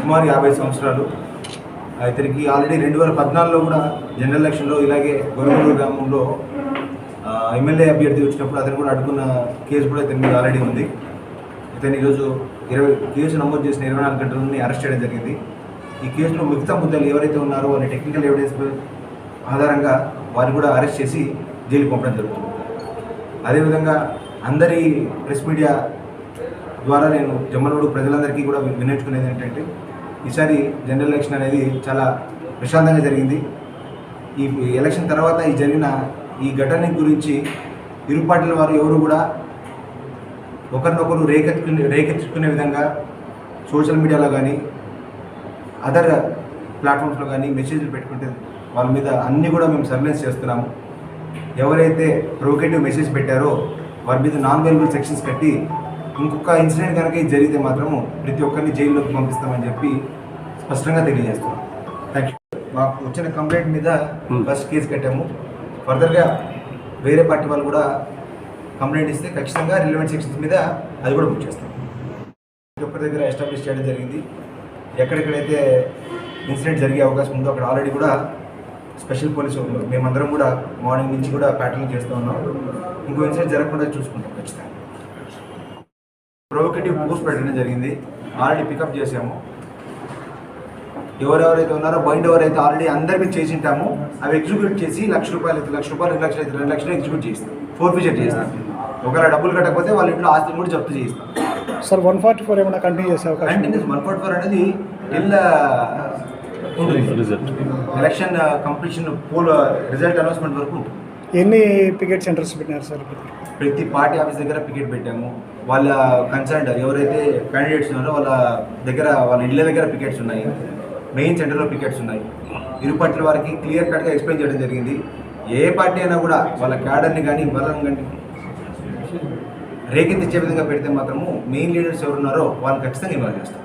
సుమారు యాభై సంవత్సరాలు. ఇతనికి ఆల్రెడీ రెండు వేల పద్నాలుగులో కూడా జనరల్ ఎలక్షన్లో ఇలాగే గొరవలూరు గ్రామంలో ఎమ్మెల్యే అభ్యర్థి వచ్చినప్పుడు అతను కూడా అడుగున్న కేసు కూడా ఇతని మీద ఆల్రెడీ ఉంది. ఇతను ఈరోజు ఇరవై కేసు నమోదు చేసిన ఇరవై నాలుగు గంటలని అరెస్ట్ చేయడం జరిగింది. ఈ కేసులో మిగతా ముద్దలు ఎవరైతే ఉన్నారో వాళ్ళ టెక్నికల్ ఎవిడెన్స్ ఆధారంగా వారిని కూడా అరెస్ట్ చేసి జైలు పంపడం జరుగుతుంది. అదేవిధంగా అందరి ప్రెస్ మీడియా ద్వారా నేను జమ్మలూడు ప్రజలందరికీ కూడా వి- ఏంటంటే ఈసారి జనరల్ ఎలక్షన్ అనేది చాలా ప్రశాంతంగా జరిగింది. ఈ ఎలక్షన్ తర్వాత ఈ జరిగిన ఈ ఘటన గురించి ఇరు పార్టీల వారు ఎవరు కూడా ఒకరినొకరు రేకెత్తుకునే రేకెత్తుకునే విధంగా సోషల్ మీడియాలో కానీ అదర్ ప్లాట్ఫామ్స్లో కానీ మెసేజ్లు పెట్టుకుంటే వాళ్ళ మీద అన్నీ కూడా మేము సర్వేలెన్స్ చేస్తున్నాము. ఎవరైతే ప్రొవోకేటివ్ మెసేజ్ పెట్టారో వారి మీద నాన్ వెల్బుల్ సెక్షన్స్ కట్టి ఇంకొక ఇన్సిడెంట్ కనుక ఇది జరిగితే మాత్రము ప్రతి ఒక్కరిని జైల్లోకి పంపిస్తామని చెప్పి స్పష్టంగా తెలియజేస్తున్నాం. థ్యాంక్ యూ మాకు వచ్చిన కంప్లైంట్ మీద ఫస్ట్ కేసు కట్టాము. ఫర్దర్గా వేరే పార్టీ వాళ్ళు కూడా కంప్లైంట్ ఇస్తే ఖచ్చితంగా రిలవెంట్ సెక్షన్స్ మీద అది కూడా బుక్ చేస్తాం. ప్రతి ఒక్కరి దగ్గర ఎస్టాబ్లిష్ చేయడం జరిగింది. ఎక్కడెక్కడైతే ఇన్సిడెంట్ జరిగే అవకాశం ఉందో అక్కడ ఆల్రెడీ కూడా స్పెషల్ పోలీసు మేమందరం కూడా మార్నింగ్ నుంచి కూడా ప్యాట్రన్ చేస్తూ ఉన్నాం. ఇంకో ఇన్సిడెంట్ జరగకుండా చూసుకుంటాం ఖచ్చితంగా. ప్రొవోకేటివ్ పోస్ట్ పెట్టడం జరిగింది. ఆల్రెడీ పికప్ చేసాము ఎవరెవరైతే ఉన్నారో బైండ్ ఎవరైతే ఆల్రెడీ అందరి మీద చేసి ఉంటామో అవి ఎగ్జిక్యూట్ చేసి లక్ష రూపాయలు అయితే లక్ష రూపాయలు రెండు లక్షలు అయితే రెండు లక్షలు ఎగ్జిక్యూట్ చేస్తాం ఫోర్ ఫీచర్ చేస్తాం ఒకవేళ డబ్బులు కట్టకపోతే వాళ్ళ ఇంట్లో ఆస్తిని కూడా జప్తు చేస్తాం సార్ వన్ ఫార్టీ ఫోర్ ఏమైనా కంటిన్యూ చేసే అవకాశం కంటిన్యూస్ వన్ ఫార్టీ ఫోర్ అనేది టిల్ ఉంటుంది election completion poll result announcement వరకు ఉంటుంది. ఎన్ని పికెట్ సెంటర్స్ పెట్టినారు సార్ ప్రతి పార్టీ ఆఫీస్ దగ్గర పికెట్ పెట్టాము. వాళ్ళ కన్సర్న్ ఎవరైతే క్యాండిడేట్స్ ఉన్నారో వాళ్ళ దగ్గర వాళ్ళ ఇళ్ళ దగ్గర పికెట్స్ ఉన్నాయి. మెయిన్ సెంటర్లో పికెట్స్ ఉన్నాయి. ఇరు పార్టీల వారికి క్లియర్ కట్గా ఎక్స్ప్లెయిన్ చేయడం జరిగింది. ఏ పార్టీ అయినా కూడా వాళ్ళ క్యాడర్ని కానీ బలం కానీ రేకెత్తిచ్చే విధంగా పెడితే మాత్రము మెయిన్ లీడర్స్ ఎవరున్నారో వాళ్ళు ఖచ్చితంగా ఇన్వాల్వ్ చేస్తారు